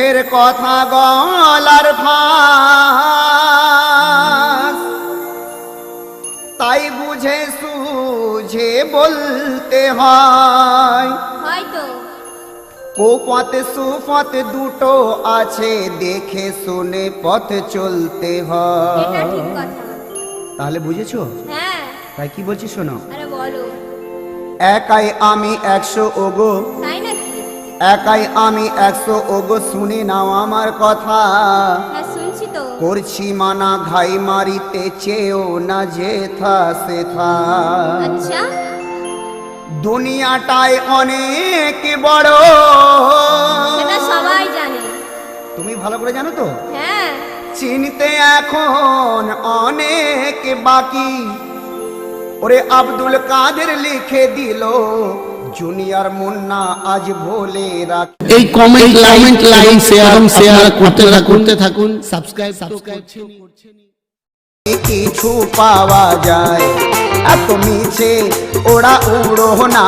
মুখের কথা গলার ফাঁস তাই বুঝে সুঝে বলতে হয়। কোপথে সুপথে দুটো আছে দেখে শুনে পথ চলতে হয়। তাহলে বুঝেছ? হ্যাঁ। তাই কি বলছি শোনো। একাই আমি একশো ওগো। তাই একাই আমি একশো ওগো শুনে নাও আমার কথা। হ্যাঁ করছি মানা ঘাই মারিতে চেয়েও না যেথা সেথা। আচ্ছা। দুনিয়াটায় অনেক বড়। সবাই জানে। তুমি ভালো করে জানো তো? হ্যাঁ। চিনতে এখন অনেক বাকি। ওরে আব্দুল কাদের লিখে দিল জুনিয়র মুন্না আজ বলে রাখ। এই comment comment like share share করতে থাকুন। করতে থাকুন সাবস্ক্রাইব সাবস্ক্রাইব কিছু পাওয়া যায় এত মিছে ওরা উড়ো না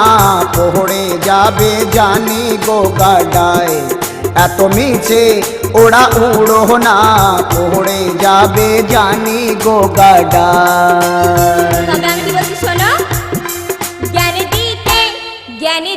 পড়ে যাবে জানি গো গাডায়। এত মিছে ওরা উড়ো না পড়ে যাবে জানি গো গাডায়। Jadi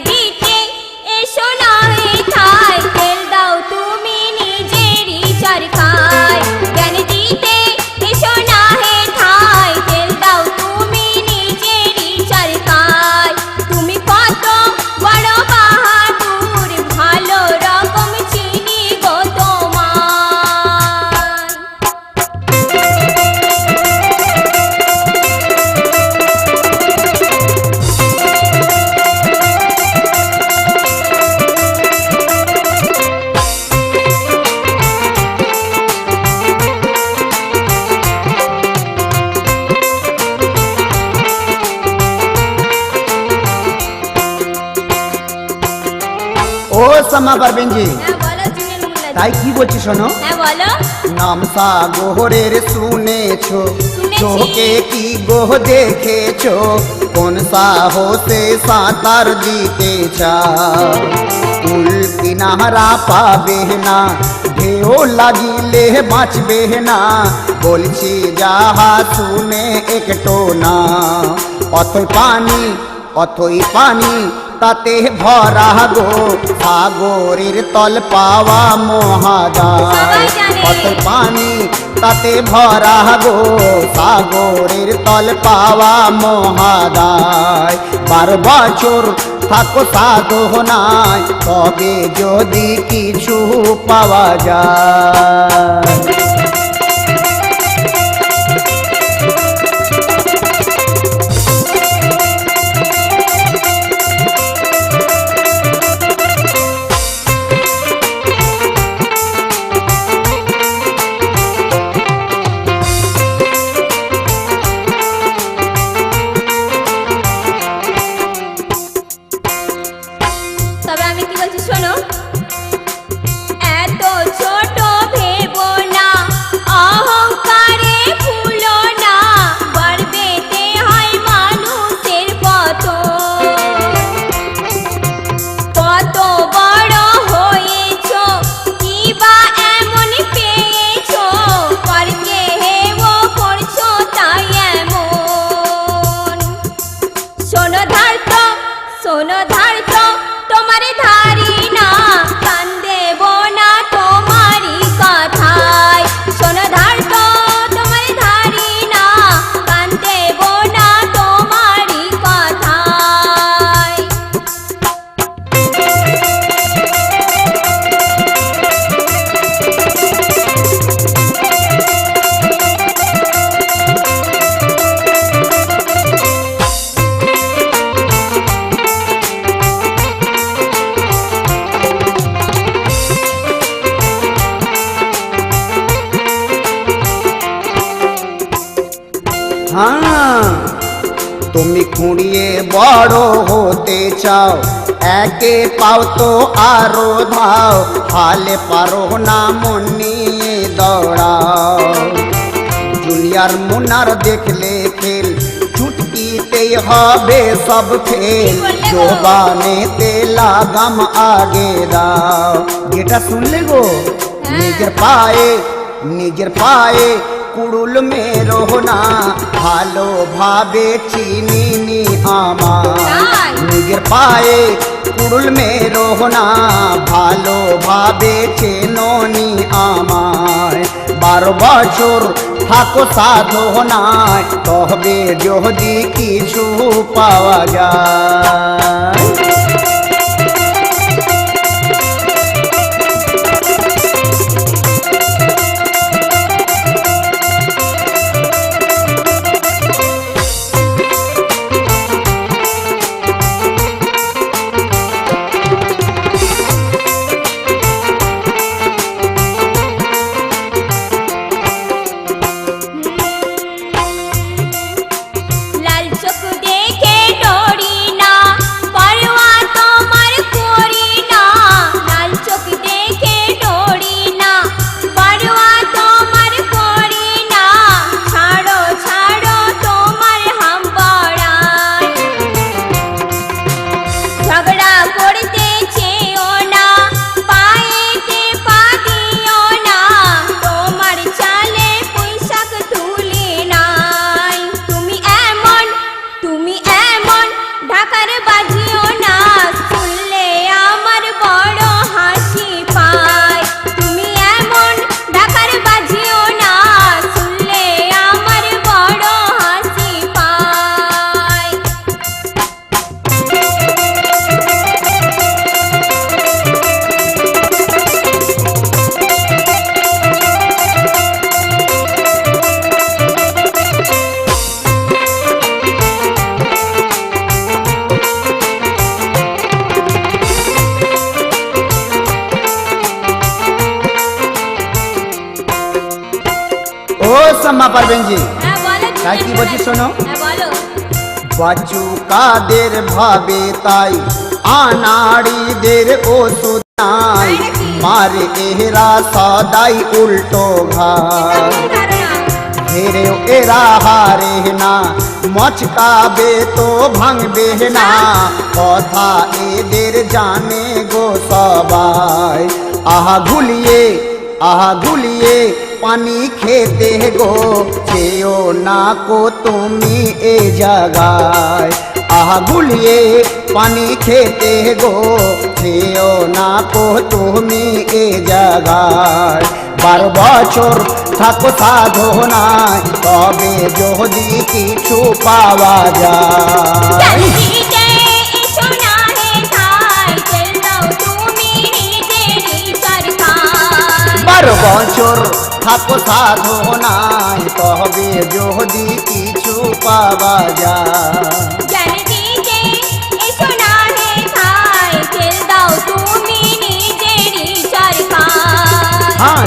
ও সমা পারবেন জি তাই কি বলছি শোনো? হ্যাঁ নাম সাগরের শুনেছো। শুনেছি। চোখে কি গোহ দেখেছ? কোন সাহসে সাঁতার দিতে চাও? কুল কিনারা পাবে না ঢেউ লাগিলে বাঁচবে না। বলছি যাহা শুনে একটো না অথই পানি অথই পানি তাতে ভরা গো সাগরের তল পাওয়া সবাই কত পানি তাতে ভরা গো সাগরের তল পাওয়া মহাদায় বার বছর থাকো সাধনায় তবে যদি কিছু পাওয়া যায়। শোনো তো তোমার ধারি না। তুমি খুঁড়িয়ে বড় হতে চাও একে পাও তো আরও ধাও হালে পারো না মন নিয়ে দৌড়াও জুনিয়র মুনার দেখলে খেল চুটকিতে হবে সব গো? জোবানেতে লাগাম আগে দাও যেটা শুনলে গো হ্যাঁ। নিজের পায়ে নিজের পায়ে কুড়ুল মেরো না ভালোভাবে চিনিনি আমার। নিজের পায়ে কুড়ুল মেরো না ভালোভাবে চেননি আমায়। বারো বছর থাকো সাধনায় তবে যদি কিছু পাওয়া যায়। এমন ঢাকার বাজিও না। ও সম্মা পারবেন জি হ্যাঁ বলো তাই কি বলছি শোনো? হ্যাঁ বলো বাচু কাদের ভাবে তাই আনাড়িদের ওষুধ নাই মারে এরা সদাই উল্টো ঘাট ভুল ধারণা হেরে এরা হারে না মচকাবে তো ভাঙবে না কথা এদের জানে গো সবাই আহা গুলিয়ে আহা গুলিয়ে পানি খেতে গো চেয়েও না কো তুমি এ জায়গায়। আহা গুলিয়ে পানি খেতে গো চেয়েও না কো তুমি এ জায়গায়। বারো বছর থাকো সাধনায় তবে যদি কিছু পাওয়া যায়। বারো বছর থাকো সাধনায় তবে যদি কিছু পাওয়া যায় জ্ঞান দিতে এসো না হে ভাই তেল দাও তুমি নিজেরই সরকার হ্যাঁ